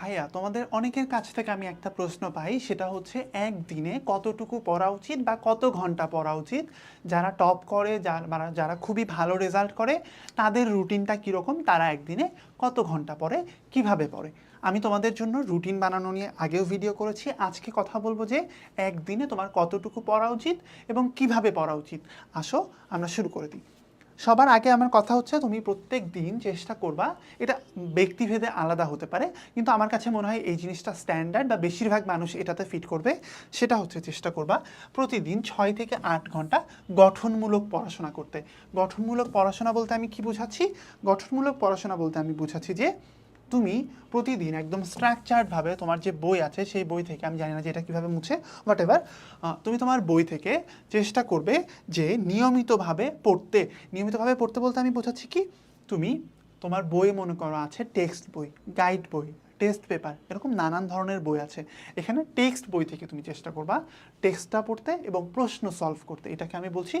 ভাইয়া, তোমাদের অনেকের কাছ থেকে আমি একটা প্রশ্ন পাই, সেটা হচ্ছে একদিনে কতটুকু পড়া উচিত বা কত ঘণ্টা পড়া উচিত? যারা টপ করে যারা মানে যারা খুবই ভালো রেজাল্ট করে, তাদের রুটিনটা কীরকম? তারা একদিনে কত ঘণ্টা পড়ে, কীভাবে পড়ে? আমি তোমাদের জন্য রুটিন বানানো নিয়ে আগেও ভিডিও করেছি। আজকে কথা বলব যে একদিনে তোমার কতটুকু পড়া উচিত এবং কীভাবে পড়া উচিত। আসো, আমরা শুরু করে দিই। সবার আগে আমার কথা হচ্ছে তুমি প্রত্যেক দিন চেষ্টা করবা, এটা ব্যক্তিভেদে আলাদা হতে পারে, কিন্তু আমার কাছে মনে হয় এই জিনিসটা স্ট্যান্ডার্ড বা বেশিরভাগ মানুষ এটাতে ফিট করবে, সেটা হচ্ছে চেষ্টা করবা প্রতিদিন ছয় থেকে আট ঘণ্টা গঠনমূলক পড়াশোনা করতে। গঠনমূলক পড়াশোনা বলতে আমি কি বোঝাচ্ছি? গঠনমূলক পড়াশোনা বলতে আমি বোঝাচ্ছি যে তুমি প্রতিদিন একদম স্ট্রাকচার্ডভাবে তোমার যে বই আছে, সেই বই থেকে, আমি জানি না যে এটা কীভাবে মুছে হোয়াট এভার তুমি তোমার বই থেকে চেষ্টা করবে যে নিয়মিতভাবে পড়তে। নিয়মিতভাবে পড়তে বলতে আমি বোঝাচ্ছি কি? তুমি তোমার বই মনে করো আছে টেক্সট বই গাইড বই টেস্ট পেপার এরকম নানান ধরনের বই আছে। এখানে টেক্সট বই থেকে তুমি চেষ্টা করবা টেক্সটটা পড়তে এবং প্রশ্ন সলভ করতে। এটাকে আমি বলছি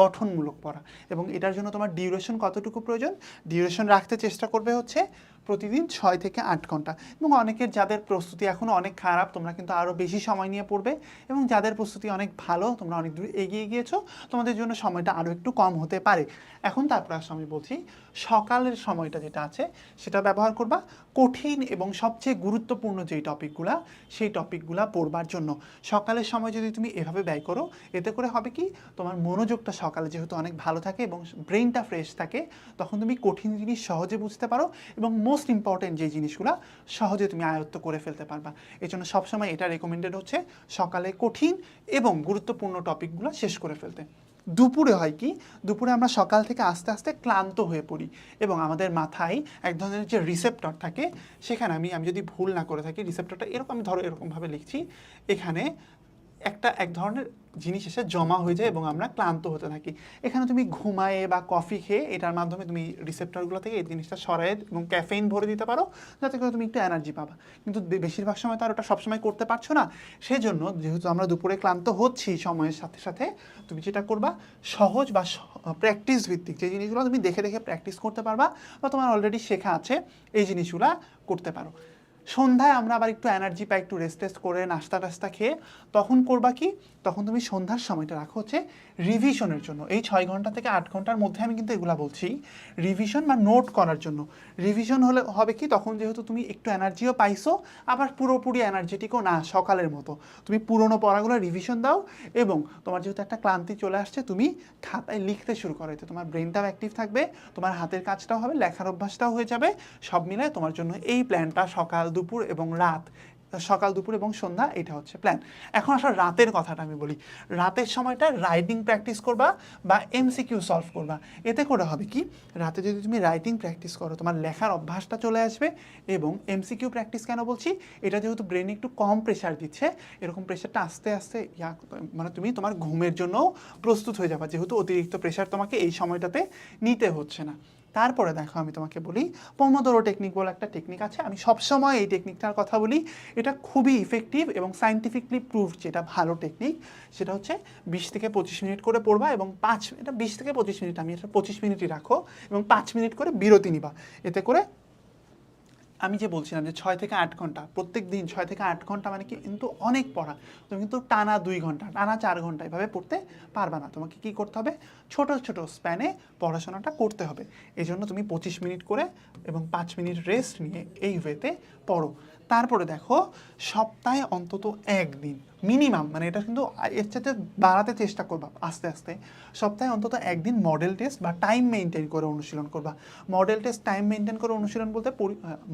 গঠনমূলক পড়া। এবং এটার জন্য তোমার ডিউরেশন কতটুকু প্রয়োজন? ডিউরেশন রাখতে চেষ্টা করবে হচ্ছে প্রতিদিন ছয় থেকে আট ঘণ্টা। এবং অনেকের যাদের প্রস্তুতি এখনও অনেক খারাপ, তোমরা কিন্তু আরও বেশি সময় নিয়ে পড়বে। এবং যাদের প্রস্তুতি অনেক ভালো, তোমরা অনেক দূর এগিয়ে গিয়েছো, তোমাদের জন্য সময়টা আরও একটু কম হতে পারে। এখন তারপর আসলে আমি বলছি, সকালের সময়টা যেটা আছে, সেটা ব্যবহার করবা। কঠিন এবং সবচেয়ে গুরুত্বপূর্ণ যেই টপিকগুলা, সেই টপিকগুলা পড়বার জন্য। সকালের সময় যদি তুমি এভাবে ব্যয় করো, এতে করে হবে কি, তোমার মনোযোগটা সকালে যেহেতু অনেক ভালো থাকে এবং ব্রেনটা ফ্রেশ থাকে, তখন তুমি কঠিন জিনিস সহজে বুঝতে পারো এবং মোস্ট ইম্পর্টেন্ট যে জিনিসগুলো, সহজে তুমি আয়ত্ত করে ফেলতে পারবা। এই জন্য সবসময় এটা রেকমেন্ডেড হচ্ছে, সকালে কঠিন এবং গুরুত্বপূর্ণ টপিকগুলো শেষ করে ফেলতে। দুপুরে হয় কি? দুপুরে আমরা সকাল থেকে আস্তে আস্তে ক্লান্ত হয়ে পড়ি এবং আমাদের মাথায় এক ধরনের যে রিসেপ্টর থাকে, সেখানে আমি আমি যদি ভুল না করে থাকি রিসেপ্টরটা এরকম, আমি ধরো এরকমভাবে লিখছি, এখানে একটা এক ধরনের জিনিস এসে জমা হয়ে যায় এবং আমরা ক্লান্ত হতে থাকি। এখানে তুমি ঘুমায়ে বা কফি খেয়ে এটার মাধ্যমে তুমি রিসেপ্টরগুলো থেকে এই জিনিসটা সরাই এবং ক্যাফেইন ভরে দিতে পারো, যাতে করে তুমি একটু এনার্জি পাবা। কিন্তু বেশিরভাগ সময় তো আর ওটা সবসময় করতে পারছ না। সেজন্য যেহেতু আমরা দুপুরে ক্লান্ত হচ্ছি সময়ের সাথে সাথে, তুমি যেটা করবা, সহজ বা প্র্যাকটিস ভিত্তিক যে জিনিসগুলো তুমি দেখে দেখে প্র্যাকটিস করতে পারবা বা তোমার অলরেডি শেখা আছে, এই জিনিসগুলো করতে পারো। সন্ধ্যায় আমরা আবার একটু এনার্জি পাই একটু রেস্ট টেস্ট করে নাস্তা টাস্তা খেয়ে তখন করবা কি? তখন তুমি সন্ধ্যার সময়টা রাখো হচ্ছে রিভিশনের জন্য। এই ছয় ঘণ্টা থেকে আট ঘণ্টার মধ্যে আমি কিন্তু এগুলা বলছি। রিভিশন বা নোট করার জন্য। রিভিশন হলে হবে কি? তখন যেহেতু তুমি একটু এনার্জিও পাইছো, আবার পুরোপুরি এনার্জেটিকও না, সকালের মতো। তুমি পুরোনো পড়াগুলো রিভিশন দাও এবং তোমার যেহেতু একটা ক্লান্তি চলে আসছে, তুমি খাতায় লিখতে শুরু করো। এতে তোমার ব্রেনটাও অ্যাক্টিভ থাকবে, তোমার হাতের কাজটাও হবে, লেখার অভ্যাসটাও হয়ে যাবে। সব মিলে তোমার জন্য এই প্ল্যানটা সকাল দুপুর এবং রাত সকাল, দুপুর এবং সন্ধ্যা, এটা হচ্ছে প্ল্যান এখন আসলে রাতের কথাটা আমি বলি। রাতের সময়টা রাইটিং প্র্যাকটিস করবা বা এমসিকিউ সলভ করবা। এতে করে হবে কি? রাতে যদি তুমি রাইটিং প্র্যাকটিস করো, তোমার লেখার অভ্যাসটা চলে আসবে এবং এমসিকিউ প্র্যাকটিস কেন বলছি? এটা যেহেতু ব্রেনে একটু কম প্রেশার দিচ্ছে, এরকম প্রেশারটা আস্তে আস্তে ইয়া মানে তুমি তোমার ঘুমের জন্য প্রস্তুত হয়ে যাবা। যেহেতু অতিরিক্ত প্রেশার তোমাকে এই সময়টাতে নিতে হচ্ছে না। তারপরে দেখো আমি তোমাকে বলি পমোদোরো টেকনিক বলে একটা টেকনিক আছে, আমি সবসময় এই টেকনিকটার কথা বলি। এটা খুবই ইফেক্টিভ এবং সাইন্টিফিকলি প্রুভ যেটা ভালো টেকনিক সেটা হচ্ছে বিশ থেকে পঁচিশ মিনিট করে পড়বা এবং পাঁচ, এটা বিশ থেকে পঁচিশ মিনিট, আমি এটা পঁচিশ মিনিটই রাখো এবং পাঁচ মিনিট করে বিরতি নিবা। এতে করে আমি যে বলছিলাম যে ছয় থেকে আট ঘণ্টা, প্রত্যেক দিন ছয় থেকে আট ঘণ্টা মানে কি কিন্তু অনেক পড়া। তুমি কিন্তু টানা দুই ঘণ্টা, টানা চার ঘণ্টা এভাবে পড়তে পারবে না। তোমাকে কি করতে হবে? ছোট ছোট স্প্যানে পড়াশোনাটা করতে হবে। এই জন্য তুমি পঁচিশ মিনিট করে এবং পাঁচ মিনিট রেস্ট নিয়ে এই ওয়েতে পড়ো। তারপরে দেখো, সপ্তাহে অন্তত একদিন মিনিমাম মানে এটা কিন্তু এর সাথে বাড়াতে চেষ্টা করবা আস্তে আস্তে। সপ্তাহে অন্তত একদিন মডেল টেস্ট বা টাইম মেনটেন করে অনুশীলন করবা। মডেল টেস্ট টাইম মেনটেন করে অনুশীলন বলতে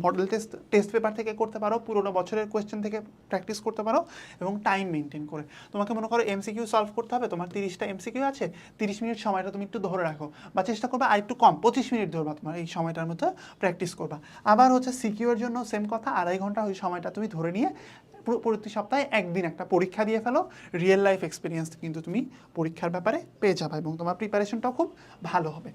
মডেল টেস্ট টেস্ট পেপার থেকে করতে পারো, পুরোনো বছরের কোয়েশ্চেন থেকে প্র্যাকটিস করতে পারো এবং টাইম মেনটেন করে। তোমাকে মনে করো এমসিকিউ সলভ করতে হবে, তোমার তিরিশটা এমসিকিউ আছে, তিরিশ মিনিট সময়টা তুমি একটু ধরে রাখো বা চেষ্টা করবে আর একটু কম, পঁচিশ মিনিট ধরবা তোমার এই সময়টার মধ্যে প্র্যাকটিস করবা। আবার হচ্ছে সিকিউর জন্য সেম কথা, আড়াই ঘণ্টা ওই সময়টা তুমি ধরে নিয়ে পুরো- প্রতি সপ্তাহে একদিন একটা পরীক্ষা দিয়ে ফেলো। রিয়েল লাইফ এক্সপিরিয়েন্স কিন্তু তুমি পরীক্ষার ব্যাপারে পেয়ে যাবে এবং তোমার প্রিপারেশনটাও খুব ভালো হবে।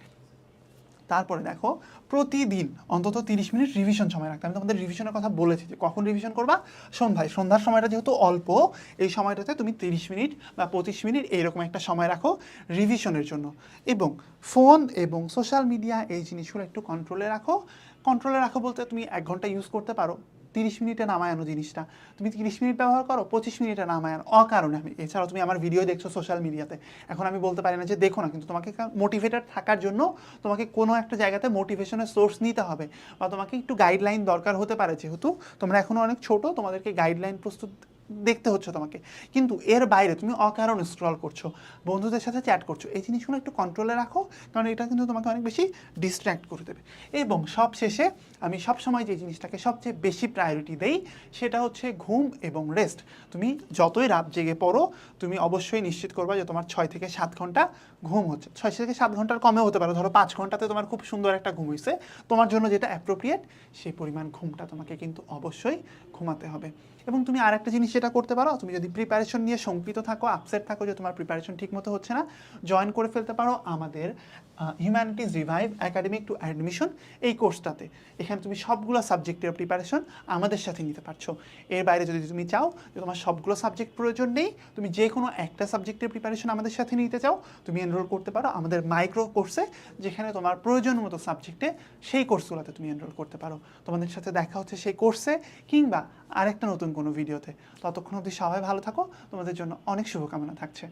তারপরে দেখো, প্রতিদিন অন্তত তিরিশ মিনিট রিভিশন সময় রাখতে আমি তোমাদের রিভিশনের কথা বলেছি যে কখন রিভিশন করবা? সন্ধ্যায়। সন্ধ্যার সময়টা যেহেতু অল্প, এই সময়টাতে তুমি তিরিশ মিনিট বা পঁচিশ মিনিট এইরকম একটা সময় রাখো রিভিশনের জন্য। এবং ফোন এবং সোশ্যাল মিডিয়া এই জিনিসগুলো একটু কন্ট্রোলে রাখো। কন্ট্রোলে রাখো বলতে তুমি এক ঘণ্টা ইউজ করতে পারো। তিরিশ মিনিটে নামায়ানো জিনিসটা। তুমি তিরিশ মিনিট ব্যবহার করো, পঁচিশ মিনিটে নামায়ানো অকারণে আমি এছাড়াও তুমি আমার ভিডিও দেখছ সোশ্যাল মিডিয়াতে এখন আমি বলতে পারি না যে দেখো না, কিন্তু তোমাকে মোটিভেটেড থাকার জন্য তোমাকে কোনো একটা জায়গাতে মোটিভেশনের সোর্স নিতে হবে। বা তোমাকে একটু গাইডলাইন দরকার হতে পারে যেহেতু তোমরা এখনও অনেক ছোট, তোমাদেরকে গাইডলাইন প্রস্তুত দেখতে হচ্ছে তোমাকে। কিন্তু এর বাইরে তুমি অকারণ স্ক্রল করছ, বন্ধুদের সাথে চ্যাট করছ, এই জিনিসগুলো একটু কন্ট্রোলে রাখো, কারণ এটা কিন্তু তোমাকে অনেক বেশি ডিস্ট্র্যাক্ট করে দেবে। এবং সব শেষে আমি সব সময় যে জিনিসটাকে সবচেয়ে বেশি প্রায়োরিটি দেই, সেটা হচ্ছে ঘুম এবং রেস্ট তুমি যতই রাত জেগে পড়ো, তুমি অবশ্যই নিশ্চিত করবা যে তোমার ছয় থেকে সাত ঘণ্টা ঘুম হচ্ছে। ছয় থেকে সাত ঘণ্টার কমে হতে পারে, ধরো পাঁচ ঘন্টাতে তোমার খুব সুন্দর একটা ঘুম হয়েছে তোমার জন্য যেটা অ্যাপ্রোপ্রিয়েট সেই পরিমাণ ঘুমটা তোমাকে কিন্তু অবশ্যই ঘুমাতে হবে। এবং তুমি আর একটা জিনিস যেটা করতে পারো। তুমি যদি প্রিপারেশন নিয়ে শঙ্কিত থাকো আপসেট থাকো যে তোমার প্রিপারেশন ঠিক মতো হচ্ছে না জয়েন করে ফেলতে পারো আমাদের humanities revive academic to admission এই কোর্সটাতে এখানে তুমি সবগুলো সাবজেক্টের প্রিপারেশন আমাদের সাথে নিতে পারছ। এর বাইরে যদি তুমি চাও যে তোমার সবগুলো সাবজেক্ট প্রয়োজন নেই, তুমি যে কোনো একটা সাবজেক্টের প্রিপারেশন আমাদের সাথে নিতে চাও, তুমি এনরোল করতে পারো আমাদের মাইক্রো কোর্সে যেখানে তোমার প্রয়োজন মতো সাবজেক্টে সেই কোর্সগুলোতে তুমি এনরোল করতে পারো। তোমাদের সাথে দেখা হচ্ছে সেই কোর্সে কিংবা আরেকটা নতুন কোনো ভিডিওতে ততক্ষণ অবধি সবাই ভালো থাকো। তোমাদের জন্য অনেক শুভকামনা থাকছে।